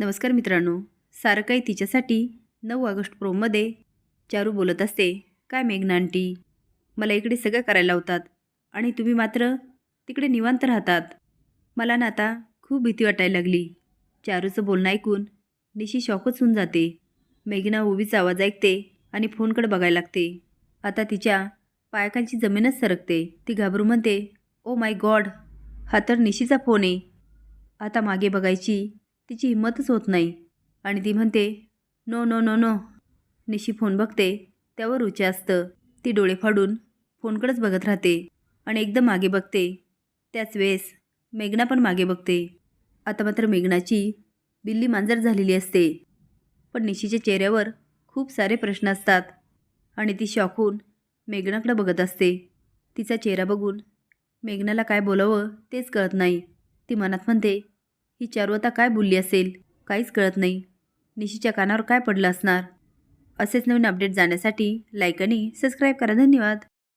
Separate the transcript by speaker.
Speaker 1: नमस्कार मित्रांनो. सारं काही तिच्यासाठी नऊ ऑगस्ट प्रोमध्ये चारू बोलत असते काय मेघना आंटी? मला इकडे सगळं करायला लावतात आणि तुम्ही मात्र तिकडे निवांत राहतात. मला ना आता खूप भीती वाटायला लागली. चारूचं बोलणं ऐकून निशी शॉकच होऊन जाते. मेघना उभीचा आवाज ऐकते आणि फोनकडे बघायला लागते. आता तिच्या पायाखालची जमीनच सरकते. ती घाबरू म्हणते ओ माय गॉड हा तर निशीचा फोन आहे. आता मागे बघायची तिची हिंमतच होत नाही. आणि ती म्हणते no no no no. Nishi phone बघते त्यावर उचे असतं. ती डोळे फाडून फोनकडेच बघत राहते आणि एकदम मागे बघते. त्याच वेळेस मेघना पण मागे बघते. आता मात्र मेघनाची बिल्ली मांजर झालेली असते. पण निशीच्या चेहऱ्यावर खूप सारे प्रश्न असतात आणि ती शॉकून मेघनाकडे बघत असते. तिचा चेहरा बघून मेघनाला काय बोलावं तेच कळत नाही. ती मनात म्हणते ही चारू आता काय बोलली असेल? काहीच कळत नाही. निशीच्या कानावर काय पडलं असणार? असेच नवीन अपडेट जाण्यासाठी लाईक आणि सबस्क्राईब करा. धन्यवाद!